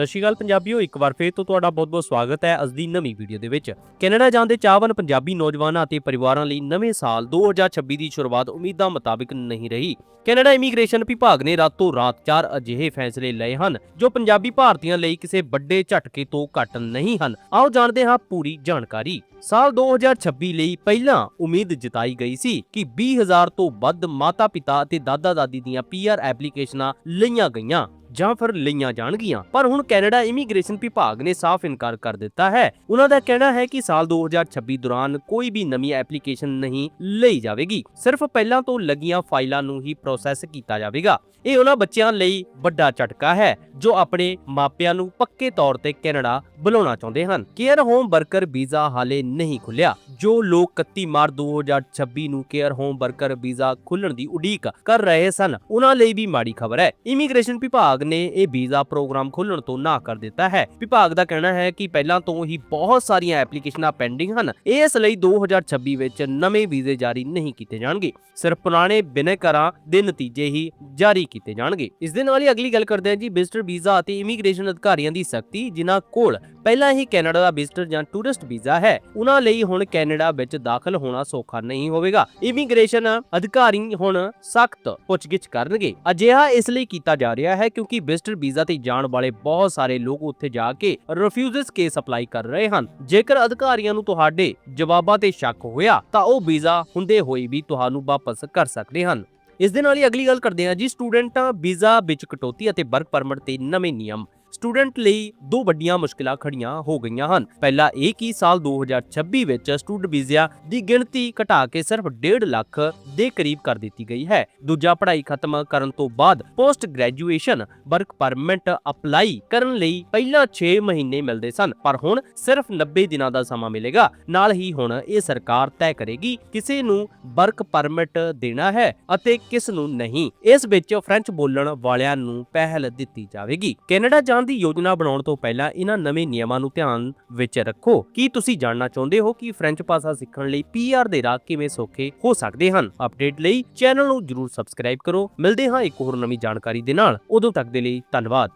ਸਤਿ ਸ਼੍ਰੀ ਅਕਾਲ ਪੰਜਾਬੀਓ, ਇੱਕ ਵਾਰ ਫੇਰ ਤੋਂ ਤੁਹਾਡਾ ਬਹੁਤ-ਬਹੁਤ ਸਵਾਗਤ ਹੈ ਅੱਜ ਦੀ ਨਵੀਂ ਵੀਡੀਓ ਦੇ ਵਿੱਚ। ਕੈਨੇਡਾ ਜਾਣ ਦੇ ਚਾਹਵਾਨ ਪੰਜਾਬੀ ਨੌਜਵਾਨਾਂ ਅਤੇ ਪਰਿਵਾਰਾਂ ਲਈ ਨਵੇਂ ਸਾਲ 2026 ਦੀ ਸ਼ੁਰੂਆਤ ਉਮੀਦਾਂ ਮੁਤਾਬਿਕ ਨਹੀਂ ਰਹੀ। ਕੈਨੇਡਾ ਇਮੀਗ੍ਰੇਸ਼ਨ ਵਿਭਾਗ ਨੇ ਰਾਤੋਂ ਰਾਤ ਚਾਰ ਅਜਿਹੇ ਫੈਸਲੇ ਲਏ ਹਨ, ਜੋ ਪੰਜਾਬੀ ਭਾਰਤੀਆਂ ਲਈ ਕਿਸੇ ਵੱਡੇ ਝਟਕੇ ਤੋਂ ਘੱਟ ਨਹੀਂ ਹਨ। ਆਓ ਜਾਣਦੇ ਹਾਂ ਪੂਰੀ ਜਾਣਕਾਰੀ। ਸਾਲ 2026 ਲਈ ਪਹਿਲਾਂ ਉਮੀਦ ਜਤਾਈ ਗਈ ਸੀ ਕਿ 20000 ਤੋਂ ਵੱਧ ਮਾਤਾ-ਪਿਤਾ ਅਤੇ ਦਾਦਾ-ਦਾਦੀ ਦੀਆਂ ਪੀਆਰ ਐਪਲੀਕੇਸ਼ਨਾਂ ਲਈਆਂ ਗਈਆਂ। ਜਾਂ ਫਿਰ ਲਈਆਂ ਜਾਣਗੀਆਂ। ਪਰ ਹੁਣ ਕੈਨੇਡਾ ਇਮੀਗ੍ਰੇਸ਼ਨ ਵਿਭਾਗ ਨੇ ਸਾਫ਼ ਇਨਕਾਰ ਕਰ ਦਿੱਤਾ ਹੈ। ਉਹਨਾਂ ਦਾ ਕਹਿਣਾ ਹੈ ਕਿ ਸਾਲ 2026 ਦੌਰਾਨ ਕੋਈ ਵੀ ਨਵੀਂ ਐਪਲੀਕੇਸ਼ਨ ਨਹੀਂ ਲਈ ਜਾਵੇਗੀ। ਸਿਰਫ ਪਹਿਲਾਂ ਤੋਂ ਲੱਗੀਆਂ ਫਾਈਲਾਂ ਨੂੰ ਹੀ ਪ੍ਰੋਸੈਸ ਕੀਤਾ ਜਾਵੇਗਾ। ਇਹ ਉਹਨਾਂ ਬੱਚਿਆਂ ਲਈ ਵੱਡਾ ਝਟਕਾ ਹੈ, ਜੋ ਆਪਣੇ ਮਾਪਿਆਂ ਨੂੰ ਪੱਕੇ ਤੌਰ ਤੇ ਕੈਨੇਡਾ ਬੁਲਾਉਣਾ ਚਾਹੁੰਦੇ ਹਨ। ਕੇਅਰ ਹੋਮ ਵਰਕਰ ਵੀਜ਼ਾ ਹਾਲੇ ਨਹੀਂ ਖੁੱਲਿਆ ਜੋ ਲੋਕ 31 ਮਾਰਚ 2026 ਨੂੰ ਕੇਅਰ ਹੋਮ ਵਰਕਰ ਵੀਜ਼ਾ ਖੁੱਲਣ ਦੀ ਉਡੀਕ ਕਰ ਰਹੇ ਸਨ, ਉਹਨਾਂ ਲਈ ਵੀ ਮਾੜੀ ਖਬਰ ਹੈ। ਇਮੀਗ੍ਰੇਸ਼ਨ ਵਿਭਾਗ ਨੇ ਇਹ ਵੀਜ਼ਾ ਪ੍ਰੋਗਰਾਮ ਖੋਲਣ ਤੋਂ ਨਾ ਕਰ ਦਿੱਤਾ ਹੈ। ਵਿਭਾਗ ਦਾ ਕਹਿਣਾ ਹੈ ਕਿ ਪਹਿਲਾਂ ਤੋਂ ਹੀ ਬਹੁਤ ਸਾਰੀਆਂ ਐਪਲੀਕੇਸ਼ਨਾਂ ਪੈਂਡਿੰਗ ਹਨ। ਇਸ ਲਈ 2026 ਵਿੱਚ ਨਵੇਂ ਵੀਜ਼ੇ ਜਾਰੀ ਨਹੀਂ ਕੀਤੇ ਜਾਣਗੇ। ਸਿਰਫ ਪੁਰਾਣੇ ਬਿਨੈਕਾਰਾਂ ਦੇ ਨਤੀਜੇ ਹੀ ਜਾਰੀ ਕੀਤੇ ਜਾਣਗੇ। ਇਸ ਦੇ ਨਾਲ ਹੀ ਅਗਲੀ ਗੱਲ ਕਰਦੇ ਹਾਂ ਜੀ ਵਿਜ਼ਟਰ ਵੀਜ਼ਾ ਅਤੇ ਇਮੀਗ੍ਰੇਸ਼ਨ ਅਧਿਕਾਰੀਆਂ ਦੀ ਸਖਤੀ, ਜਿਨ੍ਹਾਂ ਕੋਲ ਪਹਿਲਾਂ ਹੀ ਕੈਨੇਡਾ ਦਾ ਵਿਜ਼ਟਰ ਜਾਂ ਟੂਰਿਸਟ ਵੀਜ਼ਾ ਹੈ, ਉਹਨਾਂ ਲਈ ਹੁਣ ਕੈਨੇਡਾ ਵਿੱਚ ਦਾਖਲ ਹੋਣਾ ਸੌਖਾ ਨਹੀਂ ਹੋਵੇਗਾ। ਇਮੀਗ੍ਰੇਸ਼ਨ ਅਧਿਕਾਰੀ ਹੁਣ ਸਖਤ ਪੁੱਛਗਿੱਛ ਕਰਨਗੇ। ਅਜਿਹਾ ਇਸ ਲਈ ਕੀਤਾ ਜਾ ਰਿਹਾ ਹੈ ਕਿਉਂਕਿ ਵਿਜ਼ਟਰ ਵੀਜ਼ਾ ਤੇ ਜਾਣ ਵਾਲੇ ਬਹੁਤ ਸਾਰੇ ਲੋਕ ਉੱਥੇ ਜਾ ਕੇ ਰਿਫਿਊਜ਼ਸ ਕੇਸ ਅਪਲਾਈ ਕਰ ਰਹੇ ਹਨ। ਜੇਕਰ ਅਧਿਕਾਰੀਆਂ ਨੂੰ ਤੁਹਾਡੇ ਜਵਾਬਾਂ ਤੇ ਸ਼ੱਕ ਹੋਇਆ, ਤਾਂ ਉਹ ਵੀਜ਼ਾ ਹੁੰਦੇ ਹੋਏ ਵੀ ਤੁਹਾਨੂੰ ਵਾਪਸ ਕਰ ਸਕਦੇ ਹਨ। ਇਸ ਦੇ ਨਾਲ ਹੀ ਅਗਲੀ ਗੱਲ ਕਰਦੇ ਹਾਂ ਜੀ, ਸਟੂਡੈਂਟਾਂ ਵੀਜ਼ਾ ਵਿੱਚ ਕਟੌਤੀ ਅਤੇ ਵਰਕ ਪਰਮਿਟ ਤੇ ਨਵੇਂ ਨਿਯਮ ਸਟੂਡੈਂਟ ਲਈ ਦੋ ਵੱਡੀਆਂ ਮੁਸ਼ਕਲਾਂ ਖੜੀਆਂ ਹੋ ਗਈਆਂ ਹਨ। ਪਹਿਲਾ ਇਹ ਕਿ ਸਾਲ 2026 ਵਿੱਚ ਸਟੂਡੈਂਟ ਵੀਜ਼ਿਆਂ ਦੀ ਗਿਣਤੀ ਘਟਾ ਕੇ ਸਿਰਫ 1.5 ਲੱਖ ਦੇ ਕਰੀਬ ਕਰ ਦਿੱਤੀ ਗਈ ਹੈ। ਦੂਜਾ, ਪੜ੍ਹਾਈ ਖਤਮ ਕਰਨ ਤੋਂ ਬਾਅਦ post graduation work permit apply ਕਰਨ ਲਈ ਪਹਿਲਾਂ 6 ਮਹੀਨੇ ਮਿਲਦੇ ਸਨ, ਪਰ ਹੁਣ ਸਿਰਫ 90 ਦਿਨਾਂ ਦਾ ਸਮਾਂ ਮਿਲੇਗਾ। ਨਾਲ ਹੀ ਹੁਣ ਇਹ ਸਰਕਾਰ ਤੈਅ ਕਰੇਗੀ ਕਿਸੇ ਨੂੰ ਵਰਕ ਪਰਮਿਟ ਦੇਣਾ ਹੈ ਅਤੇ ਕਿਸ ਨੂੰ ਨਹੀਂ। ਇਸ ਵਿੱਚ ਫ੍ਰੈਂਚ ਬੋਲਣ ਵਾਲਿਆਂ ਨੂੰ ਪਹਿਲ ਦਿੱਤੀ ਜਾਵੇਗੀ। ਕੈਨੇਡਾ ਜਾਣ ਦੀ ਯੋਜਨਾ ਬਣਾਉਣ ਤੋਂ ਪਹਿਲਾਂ ਇਹਨਾਂ ਨਵੇਂ ਨਿਯਮਾਂ ਨੂੰ ਧਿਆਨ ਵਿੱਚ ਰੱਖੋ। ਕੀ ਤੁਸੀਂ ਜਾਣਨਾ ਚਾਹੁੰਦੇ ਹੋ ਕਿ ਫ੍ਰੈਂਚ ਭਾਸ਼ਾ ਸਿੱਖਣ ਲਈ ਪੀਆਰ ਦੇ ਰਾਹ ਕਿਵੇਂ ਸੌਖੇ ਹੋ ਸਕਦੇ ਹਨ? ਅਪਡੇਟ ਲਈ ਚੈਨਲ ਨੂੰ ਜਰੂਰ ਸਬਸਕ੍ਰਾਈਬ ਕਰੋ। ਮਿਲਦੇ ਹਾਂ ਇੱਕ ਹੋਰ ਨਵੀਂ ਜਾਣਕਾਰੀ ਦੇ ਨਾਲ। ਉਦੋਂ ਤੱਕ ਦੇ ਲਈ ਧੰਨਵਾਦ।